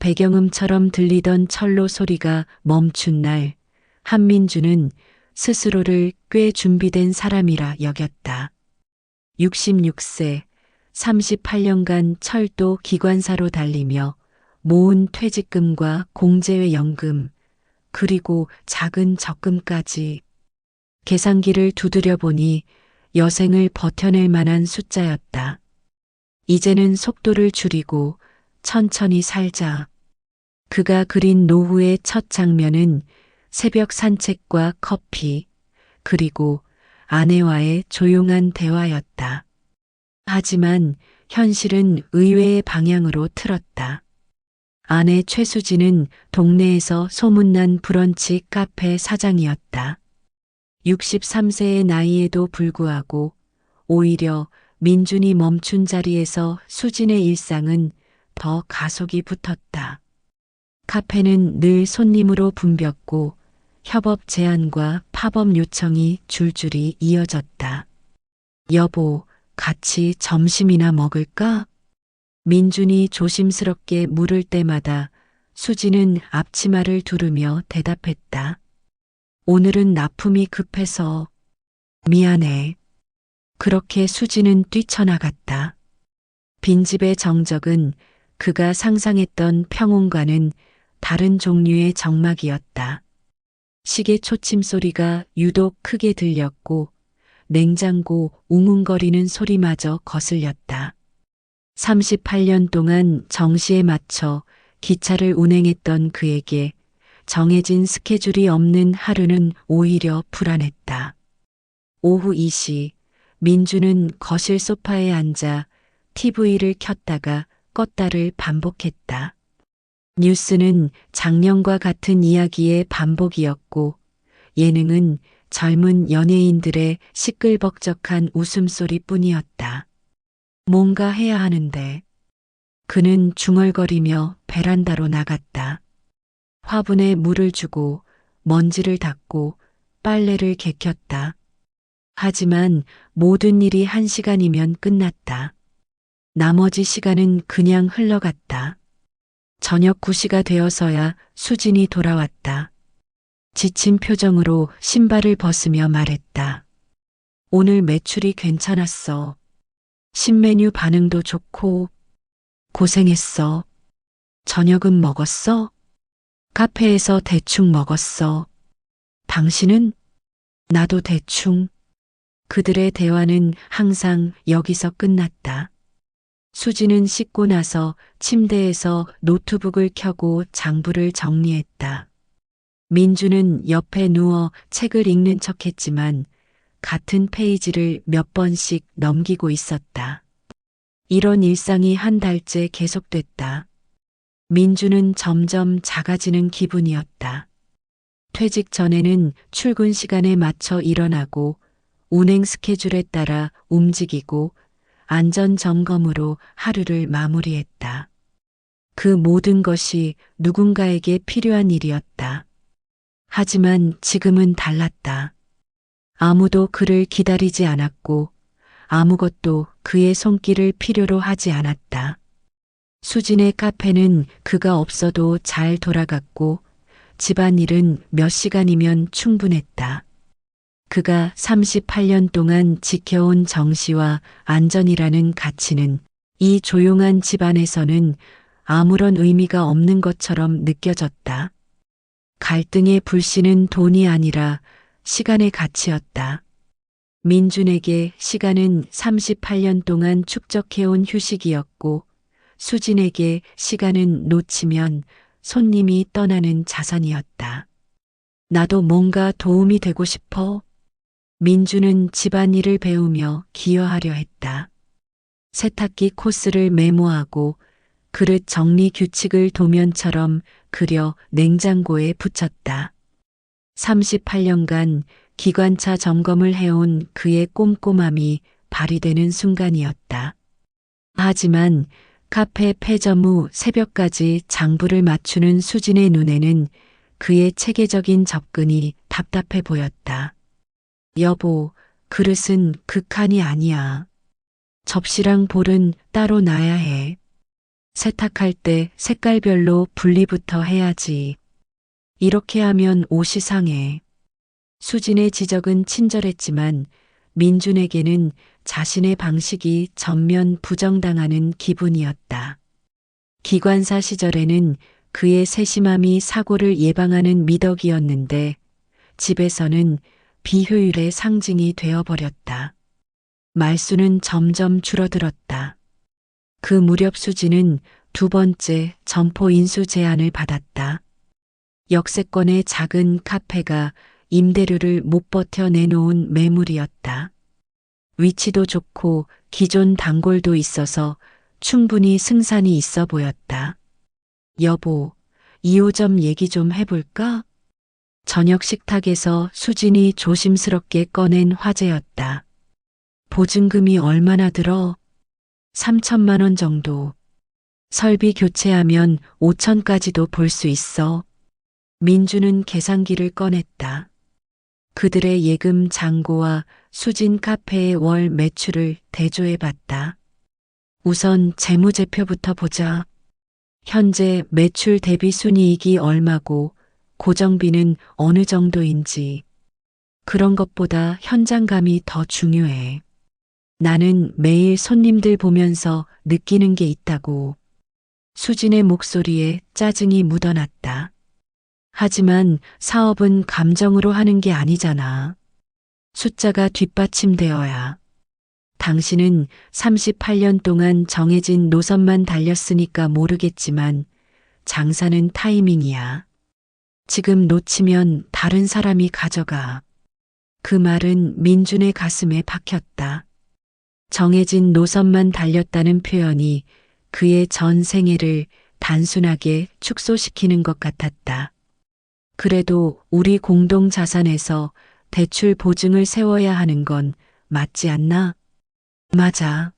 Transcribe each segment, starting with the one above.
배경음처럼 들리던 철로 소리가 멈춘 날 한민주는 스스로를 꽤 준비된 사람이라 여겼다. 66세, 38년간 철도 기관사로 달리며 모은 퇴직금과 공제회 연금, 그리고 작은 적금까지 계산기를 두드려 보니 여생을 버텨낼 만한 숫자였다. 이제는 속도를 줄이고 천천히 살자. 그가 그린 노후의 첫 장면은 새벽 산책과 커피, 그리고 아내와의 조용한 대화였다. 하지만 현실은 의외의 방향으로 틀었다. 아내 최수진은 동네에서 소문난 브런치 카페 사장이었다. 63세의 나이에도 불구하고 오히려 민준이 멈춘 자리에서 수진의 일상은 더 가속이 붙었다. 카페는 늘 손님으로 붐볐고 협업 제안과 팝업 요청이 줄줄이 이어졌다. 여보, 같이 점심이나 먹을까? 민준이 조심스럽게 물을 때마다 수지는 앞치마를 두르며 대답했다. 오늘은 납품이 급해서 미안해. 그렇게 수지는 뛰쳐나갔다. 빈집의 정적은 그가 상상했던 평온과는 다른 종류의 정막이었다. 시계 초침 소리가 유독 크게 들렸고 냉장고 웅웅거리는 소리마저 거슬렸다. 38년 동안 정시에 맞춰 기차를 운행했던 그에게 정해진 스케줄이 없는 하루는 오히려 불안했다. 오후 2시 민주는 거실 소파에 앉아 TV를 켰다가 껐다를 반복했다. 뉴스는 작년과 같은 이야기의 반복이었고 예능은 젊은 연예인들의 시끌벅적한 웃음소리 뿐이었다. 뭔가 해야 하는데 그는 중얼거리며 베란다로 나갔다. 화분에 물을 주고 먼지를 닦고 빨래를 개켰다. 하지만 모든 일이 한 시간이면 끝났다. 나머지 시간은 그냥 흘러갔다. 저녁 9시가 되어서야 수진이 돌아왔다. 지친 표정으로 신발을 벗으며 말했다. 오늘 매출이 괜찮았어. 신메뉴 반응도 좋고 고생했어. 저녁은 먹었어? 카페에서 대충 먹었어. 당신은? 나도 대충. 그들의 대화는 항상 여기서 끝났다. 수지는 씻고 나서 침대에서 노트북을 켜고 장부를 정리했다. 민주는 옆에 누워 책을 읽는 척 했지만 같은 페이지를 몇 번씩 넘기고 있었다. 이런 일상이 한 달째 계속됐다. 민주는 점점 작아지는 기분이었다. 퇴직 전에는 출근 시간에 맞춰 일어나고 운행 스케줄에 따라 움직이고 안전 점검으로 하루를 마무리했다. 그 모든 것이 누군가에게 필요한 일이었다. 하지만 지금은 달랐다. 아무도 그를 기다리지 않았고 아무것도 그의 손길을 필요로 하지 않았다. 수진의 카페는 그가 없어도 잘 돌아갔고 집안일은 몇 시간이면 충분했다. 그가 38년 동안 지켜온 정시와 안전이라는 가치는 이 조용한 집안에서는 아무런 의미가 없는 것처럼 느껴졌다. 갈등의 불씨는 돈이 아니라 시간의 가치였다. 민준에게 시간은 38년 동안 축적해온 휴식이었고 수진에게 시간은 놓치면 손님이 떠나는 자산이었다. 나도 뭔가 도움이 되고 싶어. 민주는 집안일을 배우며 기여하려 했다. 세탁기 코스를 메모하고 그릇 정리 규칙을 도면처럼 그려 냉장고에 붙였다. 38년간 기관차 점검을 해온 그의 꼼꼼함이 발휘되는 순간이었다. 하지만 카페 폐점 후 새벽까지 장부를 맞추는 수진의 눈에는 그의 체계적인 접근이 답답해 보였다. 여보, 그릇은 극한이 아니야. 접시랑 볼은 따로 놔야 해. 세탁할 때 색깔별로 분리부터 해야지. 이렇게 하면 옷이 상해. 수진의 지적은 친절했지만 민준에게는 자신의 방식이 전면 부정당하는 기분이었다. 기관사 시절에는 그의 세심함이 사고를 예방하는 미덕이었는데 집에서는 비효율의 상징이 되어버렸다. 말수는 점점 줄어들었다. 그 무렵 수지는 두 번째 점포 인수 제안을 받았다. 역세권의 작은 카페가 임대료를 못 버텨 내놓은 매물이었다. 위치도 좋고 기존 단골도 있어서 충분히 승산이 있어 보였다. 여보, 2호점 얘기 좀 해볼까? 저녁 식탁에서 수진이 조심스럽게 꺼낸 화제였다. 보증금이 얼마나 들어? 3천만 원 정도. 설비 교체하면 5천까지도 볼 수 있어. 민주는 계산기를 꺼냈다. 그들의 예금 잔고와 수진 카페의 월 매출을 대조해 봤다. 우선 재무제표부터 보자. 현재 매출 대비 순이익이 얼마고 고정비는 어느 정도인지. 그런 것보다 현장감이 더 중요해. 나는 매일 손님들 보면서 느끼는 게 있다고. 수진의 목소리에 짜증이 묻어났다. 하지만 사업은 감정으로 하는 게 아니잖아. 숫자가 뒷받침되어야. 당신은 38년 동안 정해진 노선만 달렸으니까 모르겠지만 장사는 타이밍이야. 지금 놓치면 다른 사람이 가져가. 그 말은 민준의 가슴에 박혔다. 정해진 노선만 달렸다는 표현이 그의 전 생애를 단순하게 축소시키는 것 같았다. 그래도 우리 공동 자산에서 대출 보증을 세워야 하는 건 맞지 않나? 맞아.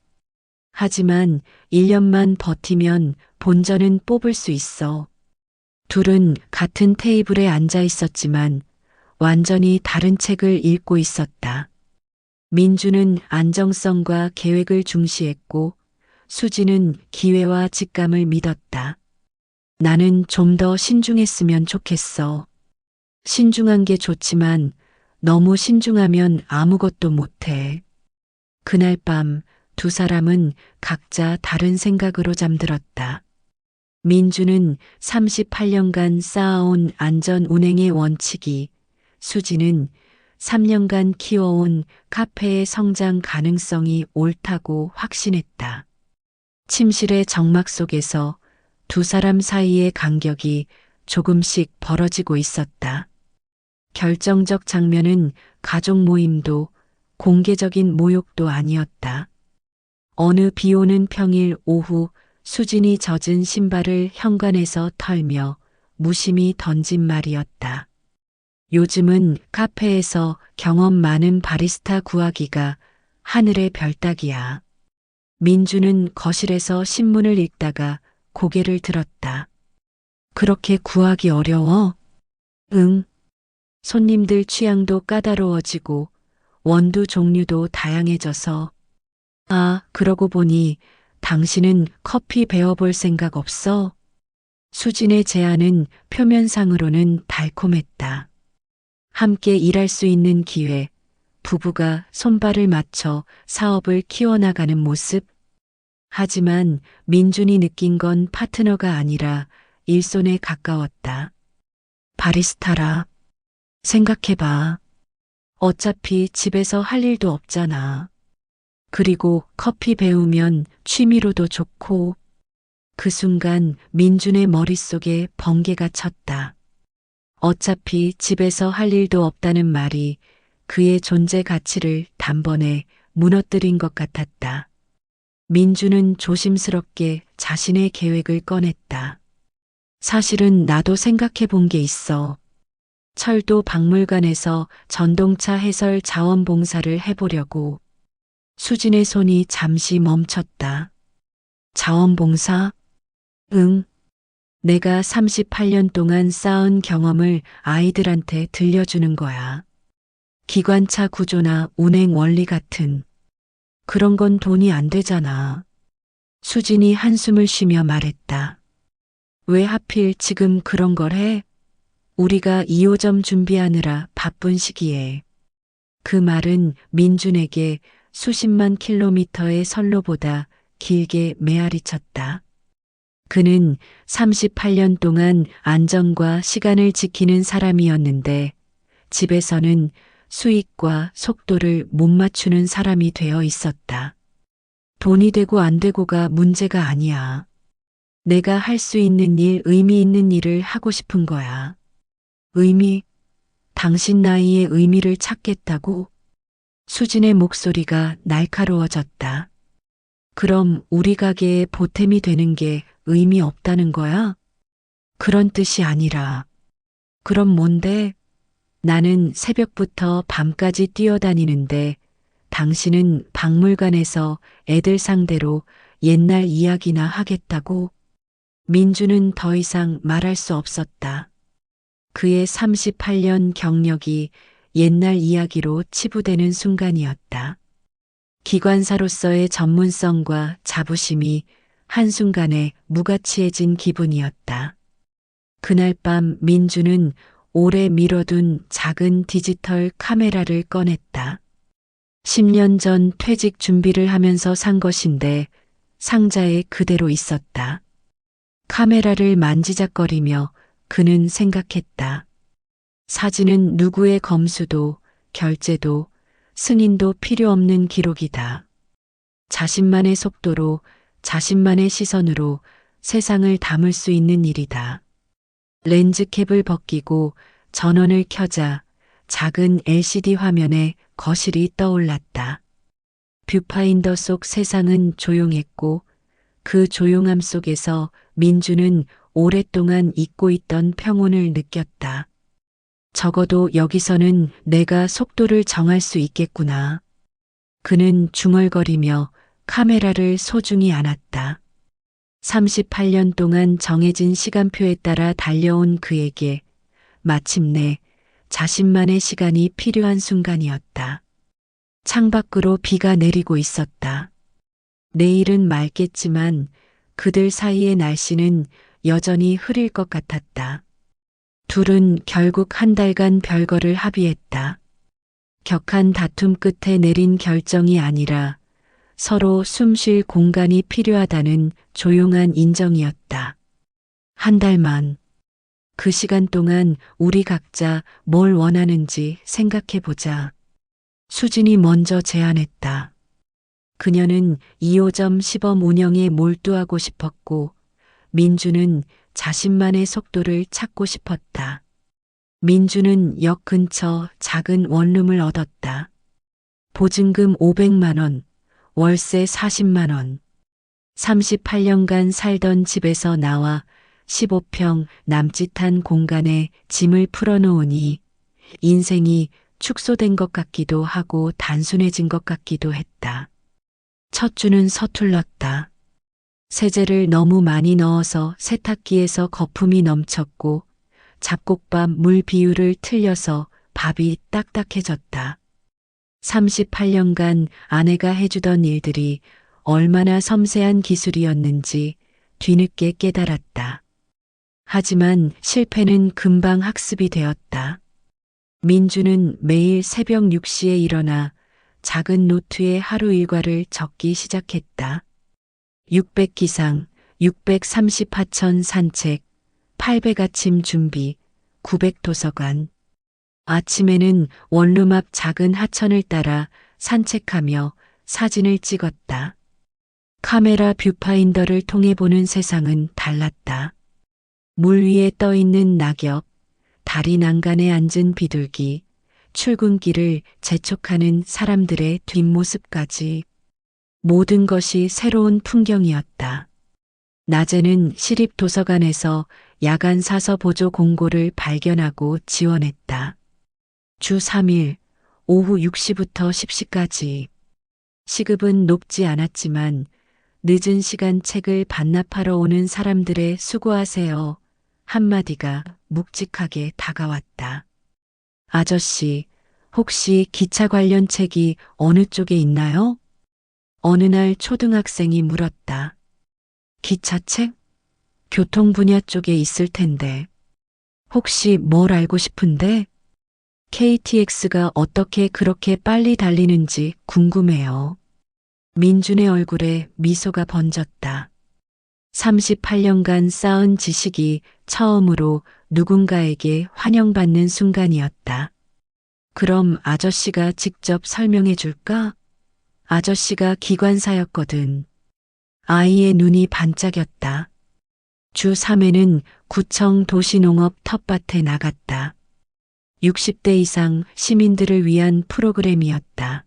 하지만 1년만 버티면 본전은 뽑을 수 있어. 둘은 같은 테이블에 앉아 있었지만 완전히 다른 책을 읽고 있었다. 민주는 안정성과 계획을 중시했고 수지는 기회와 직감을 믿었다. 나는 좀 더 신중했으면 좋겠어. 신중한 게 좋지만 너무 신중하면 아무것도 못해. 그날 밤 두 사람은 각자 다른 생각으로 잠들었다. 민주는 38년간 쌓아온 안전 운행의 원칙이, 수지는 3년간 키워온 카페의 성장 가능성이 옳다고 확신했다. 침실의 정막 속에서 두 사람 사이의 간격이 조금씩 벌어지고 있었다. 결정적 장면은 가족 모임도 공개적인 모욕도 아니었다. 어느 비 오는 평일 오후 수진이 젖은 신발을 현관에서 털며 무심히 던진 말이었다. 요즘은 카페에서 경험 많은 바리스타 구하기가 하늘의 별따기야. 민주는 거실에서 신문을 읽다가 고개를 들었다. 그렇게 구하기 어려워? 응. 손님들 취향도 까다로워지고 원두 종류도 다양해져서 아, 그러고 보니 당신은 커피 배워볼 생각 없어? 수진의 제안은 표면상으로는 달콤했다. 함께 일할 수 있는 기회, 부부가 손발을 맞춰 사업을 키워나가는 모습. 하지만 민준이 느낀 건 파트너가 아니라 일손에 가까웠다. 바리스타라. 생각해봐. 어차피 집에서 할 일도 없잖아. 그리고 커피 배우면 취미로도 좋고. 그 순간 민준의 머릿속에 번개가 쳤다. 어차피 집에서 할 일도 없다는 말이 그의 존재 가치를 단번에 무너뜨린 것 같았다. 민주는 조심스럽게 자신의 계획을 꺼냈다. 사실은 나도 생각해 본 게 있어. 철도 박물관에서 전동차 해설 자원봉사를 해보려고. 수진의 손이 잠시 멈췄다. 자원봉사? 응. 내가 38년 동안 쌓은 경험을 아이들한테 들려주는 거야. 기관차 구조나 운행 원리 같은. 그런 건 돈이 안 되잖아. 수진이 한숨을 쉬며 말했다. 왜 하필 지금 그런 걸 해? 우리가 2호점 준비하느라 바쁜 시기에. 그 말은 민준에게 수십만 킬로미터의 선로보다 길게 메아리 쳤다. 그는 38년 동안 안전과 시간을 지키는 사람이었는데 집에서는 수익과 속도를 못 맞추는 사람이 되어 있었다. 돈이 되고 안 되고가 문제가 아니야. 내가 할 수 있는 일, 의미 있는 일을 하고 싶은 거야. 의미? 당신 나이에 의미를 찾겠다고? 수진의 목소리가 날카로워졌다. 그럼 우리 가게에 보탬이 되는 게 의미 없다는 거야? 그런 뜻이 아니라. 그럼 뭔데? 나는 새벽부터 밤까지 뛰어다니는데 당신은 박물관에서 애들 상대로 옛날 이야기나 하겠다고? 민주는 더 이상 말할 수 없었다. 그의 38년 경력이 옛날 이야기로 치부되는 순간이었다. 기관사로서의 전문성과 자부심이 한순간에 무가치해진 기분이었다. 그날 밤 민주는 오래 미뤄둔 작은 디지털 카메라를 꺼냈다. 10년 전 퇴직 준비를 하면서 산 것인데 상자에 그대로 있었다. 카메라를 만지작거리며 그는 생각했다. 사진은 누구의 검수도 결제도 승인도 필요 없는 기록이다. 자신만의 속도로 자신만의 시선으로 세상을 담을 수 있는 일이다. 렌즈캡을 벗기고 전원을 켜자 작은 LCD 화면에 거실이 떠올랐다. 뷰파인더 속 세상은 조용했고 그 조용함 속에서 민주는 오랫동안 잊고 있던 평온을 느꼈다. 적어도 여기서는 내가 속도를 정할 수 있겠구나. 그는 중얼거리며 카메라를 소중히 안았다. 38년 동안 정해진 시간표에 따라 달려온 그에게 마침내 자신만의 시간이 필요한 순간이었다. 창밖으로 비가 내리고 있었다. 내일은 맑겠지만 그들 사이의 날씨는 여전히 흐릴 것 같았다. 둘은 결국 한 달간 별거를 합의했다. 격한 다툼 끝에 내린 결정이 아니라 서로 숨 쉴 공간이 필요하다는 조용한 인정이었다. 한 달만. 그 시간 동안 우리 각자 뭘 원하는지 생각해 보자. 수진이 먼저 제안했다. 그녀는 2호점 시범 운영에 몰두하고 싶었고, 민주는 자신만의 속도를 찾고 싶었다. 민주는 역 근처 작은 원룸을 얻었다. 보증금 500만 원, 월세 40만 원. 38년간 살던 집에서 나와 15평 남짓한 공간에 짐을 풀어놓으니 인생이 축소된 것 같기도 하고 단순해진 것 같기도 했다. 첫 주는 서툴렀다. 세제를 너무 많이 넣어서 세탁기에서 거품이 넘쳤고 잡곡밥 물 비율을 틀려서 밥이 딱딱해졌다. 38년간 아내가 해주던 일들이 얼마나 섬세한 기술이었는지 뒤늦게 깨달았다. 하지만 실패는 금방 학습이 되었다. 민주는 매일 새벽 6시에 일어나 작은 노트에 하루 일과를 적기 시작했다. 600기상, 630하천 산책, 800 아침 준비, 900 도서관. 아침에는 원룸 앞 작은 하천을 따라 산책하며 사진을 찍었다. 카메라 뷰파인더를 통해 보는 세상은 달랐다. 물 위에 떠 있는 낙엽, 다리 난간에 앉은 비둘기, 출근길을 재촉하는 사람들의 뒷모습까지 모든 것이 새로운 풍경이었다. 낮에는 시립 도서관에서 야간 사서 보조 공고를 발견하고 지원했다. 주 3일 오후 6시부터 10시까지 시급은 높지 않았지만 늦은 시간 책을 반납하러 오는 사람들의 수고하세요 한마디가 묵직하게 다가왔다. 아저씨, 혹시 기차 관련 책이 어느 쪽에 있나요? 어느 날 초등학생이 물었다. 기차책? 교통 분야 쪽에 있을 텐데. 혹시 뭘 알고 싶은데? KTX가 어떻게 그렇게 빨리 달리는지 궁금해요. 민준의 얼굴에 미소가 번졌다. 38년간 쌓은 지식이 처음으로 누군가에게 환영받는 순간이었다. 그럼 아저씨가 직접 설명해 줄까? 아저씨가 기관사였거든. 아이의 눈이 반짝였다. 주 3회는 구청 도시농업 텃밭에 나갔다. 60대 이상 시민들을 위한 프로그램이었다.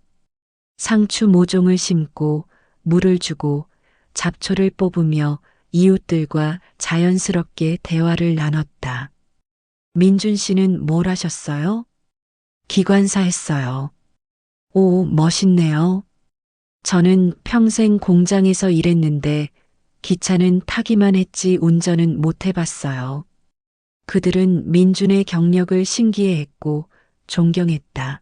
상추 모종을 심고 물을 주고 잡초를 뽑으며 이웃들과 자연스럽게 대화를 나눴다. 민준 씨는 뭘 하셨어요? 기관사 했어요. 오, 멋있네요. 저는 평생 공장에서 일했는데 기차는 타기만 했지 운전은 못 해봤어요. 그들은 민준의 경력을 신기해했고 존경했다.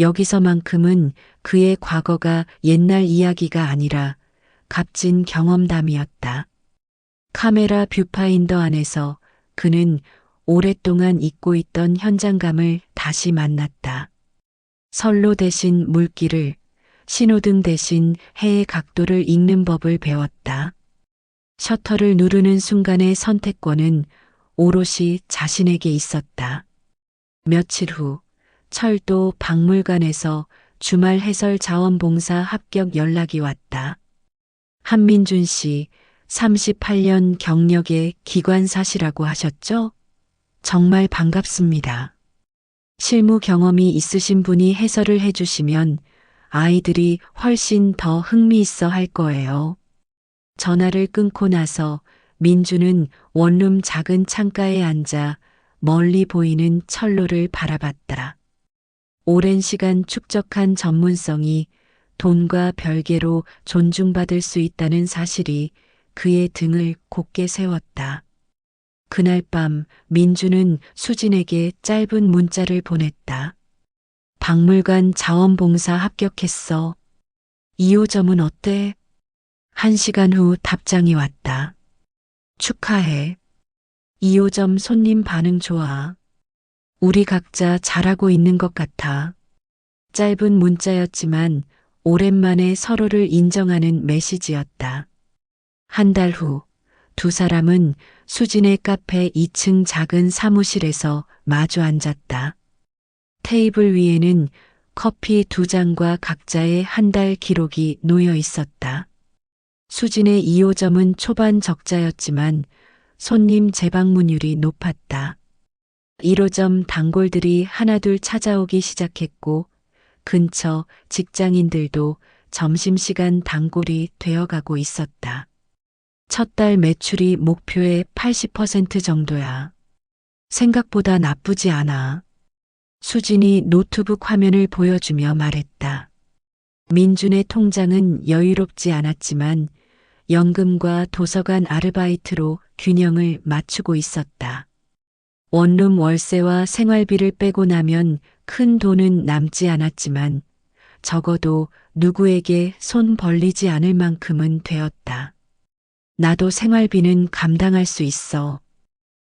여기서만큼은 그의 과거가 옛날 이야기가 아니라 값진 경험담이었다. 카메라 뷰파인더 안에서 그는 오랫동안 잊고 있던 현장감을 다시 만났다. 선로 대신 물길을, 신호등 대신 해의 각도를 읽는 법을 배웠다. 셔터를 누르는 순간의 선택권은 오롯이 자신에게 있었다. 며칠 후 철도 박물관에서 주말 해설 자원봉사 합격 연락이 왔다. 한민준 씨 38년 경력의 기관사시라고 하셨죠? 정말 반갑습니다. 실무 경험이 있으신 분이 해설을 해주시면 아이들이 훨씬 더 흥미있어 할 거예요. 전화를 끊고 나서 민주는 원룸 작은 창가에 앉아 멀리 보이는 철로를 바라봤다. 오랜 시간 축적한 전문성이 돈과 별개로 존중받을 수 있다는 사실이 그의 등을 곧게 세웠다. 그날 밤 민주는 수진에게 짧은 문자를 보냈다. 박물관 자원봉사 합격했어. 2호점은 어때? 한 시간 후 답장이 왔다. 축하해. 2호점 손님 반응 좋아. 우리 각자 잘하고 있는 것 같아. 짧은 문자였지만 오랜만에 서로를 인정하는 메시지였다. 한 달 후, 두 사람은 수진의 카페 2층 작은 사무실에서 마주 앉았다. 테이블 위에는 커피 두 잔과 각자의 한 달 기록이 놓여 있었다. 수진의 2호점은 초반 적자였지만 손님 재방문율이 높았다. 1호점 단골들이 하나둘 찾아오기 시작했고 근처 직장인들도 점심시간 단골이 되어가고 있었다. 첫 달 매출이 목표의 80% 정도야. 생각보다 나쁘지 않아. 수진이 노트북 화면을 보여주며 말했다. 민준의 통장은 여유롭지 않았지만 연금과 도서관 아르바이트로 균형을 맞추고 있었다. 원룸 월세와 생활비를 빼고 나면 큰 돈은 남지 않았지만 적어도 누구에게 손 벌리지 않을 만큼은 되었다. 나도 생활비는 감당할 수 있어.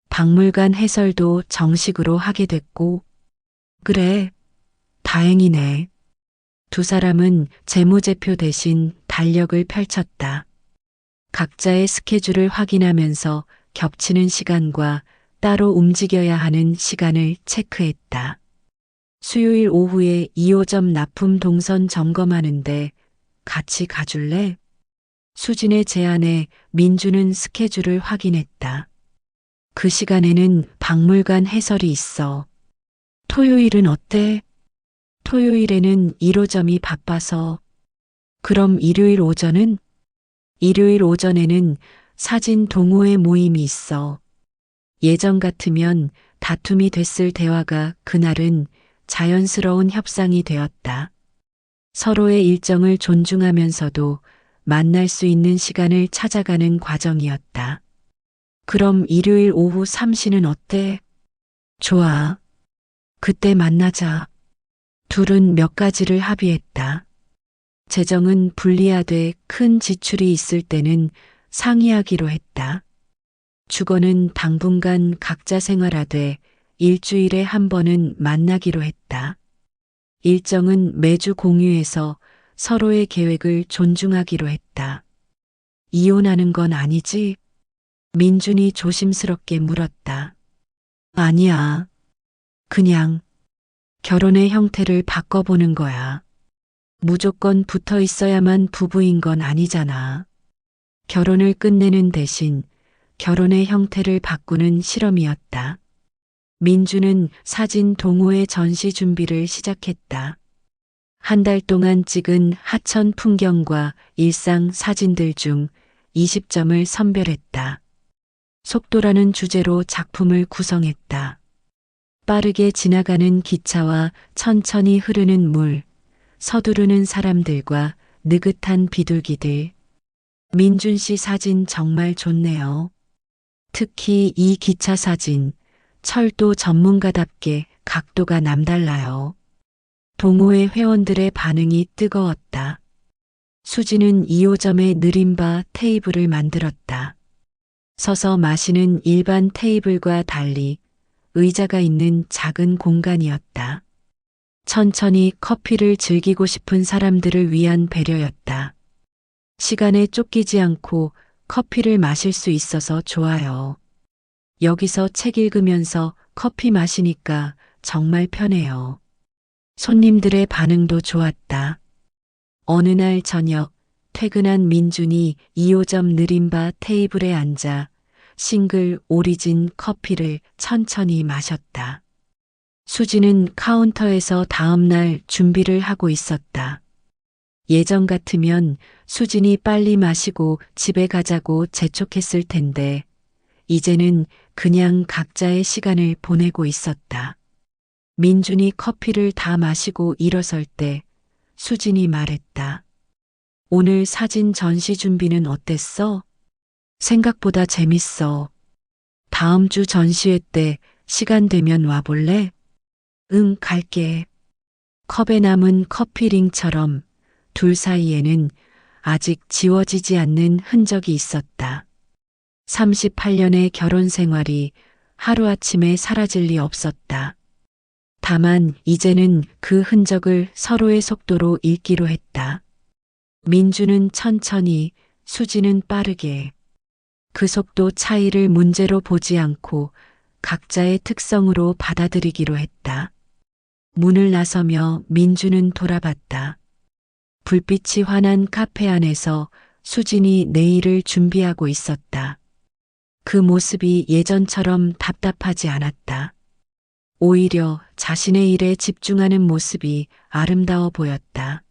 박물관 해설도 정식으로 하게 됐고, 그래, 다행이네. 두 사람은 재무제표 대신 달력을 펼쳤다. 각자의 스케줄을 확인하면서 겹치는 시간과 따로 움직여야 하는 시간을 체크했다. 수요일 오후에 2호점 납품 동선 점검하는데 같이 가줄래? 수진의 제안에 민주는 스케줄을 확인했다. 그 시간에는 박물관 해설이 있어. 토요일은 어때? 토요일에는 1호점이 바빠서. 그럼 일요일 오전은? 일요일 오전에는 사진 동호회 모임이 있어. 예전 같으면 다툼이 됐을 대화가 그날은 자연스러운 협상이 되었다. 서로의 일정을 존중하면서도 만날 수 있는 시간을 찾아가는 과정이었다. 그럼 일요일 오후 3시는 어때? 좋아. 그때 만나자. 둘은 몇 가지를 합의했다. 재정은 분리하되 큰 지출이 있을 때는 상의하기로 했다. 주거는 당분간 각자 생활하되 일주일에 한 번은 만나기로 했다. 일정은 매주 공유해서 서로의 계획을 존중하기로 했다. 이혼하는 건 아니지? 민준이 조심스럽게 물었다. 아니야. 그냥 결혼의 형태를 바꿔보는 거야. 무조건 붙어 있어야만 부부인 건 아니잖아. 결혼을 끝내는 대신 결혼의 형태를 바꾸는 실험이었다. 민주는 사진 동호회 전시 준비를 시작했다. 한 달 동안 찍은 하천 풍경과 일상 사진들 중 20점을 선별했다. 속도라는 주제로 작품을 구성했다. 빠르게 지나가는 기차와 천천히 흐르는 물, 서두르는 사람들과 느긋한 비둘기들. 민준 씨 사진 정말 좋네요. 특히 이 기차 사진, 철도 전문가답게 각도가 남달라요. 동호회 회원들의 반응이 뜨거웠다. 수지는 2호점에 느림바 테이블을 만들었다. 서서 마시는 일반 테이블과 달리 의자가 있는 작은 공간이었다. 천천히 커피를 즐기고 싶은 사람들을 위한 배려였다. 시간에 쫓기지 않고 커피를 마실 수 있어서 좋아요. 여기서 책 읽으면서 커피 마시니까 정말 편해요. 손님들의 반응도 좋았다. 어느 날 저녁 퇴근한 민준이 2호점 느림바 테이블에 앉아 싱글 오리진 커피를 천천히 마셨다. 수지는 카운터에서 다음날 준비를 하고 있었다. 예전 같으면 수진이 빨리 마시고 집에 가자고 재촉했을 텐데, 이제는 그냥 각자의 시간을 보내고 있었다. 민준이 커피를 다 마시고 일어설 때 수진이 말했다. 오늘 사진 전시 준비는 어땠어? 생각보다 재밌어. 다음 주 전시회 때 시간 되면 와볼래? 응, 갈게. 컵에 남은 커피링처럼 둘 사이에는 아직 지워지지 않는 흔적이 있었다. 38년의 결혼 생활이 하루아침에 사라질 리 없었다. 다만 이제는 그 흔적을 서로의 속도로 읽기로 했다. 민주는 천천히, 수지는 빠르게. 그 속도 차이를 문제로 보지 않고 각자의 특성으로 받아들이기로 했다. 문을 나서며 민주는 돌아봤다. 불빛이 환한 카페 안에서 수진이 내일을 준비하고 있었다. 그 모습이 예전처럼 답답하지 않았다. 오히려 자신의 일에 집중하는 모습이 아름다워 보였다.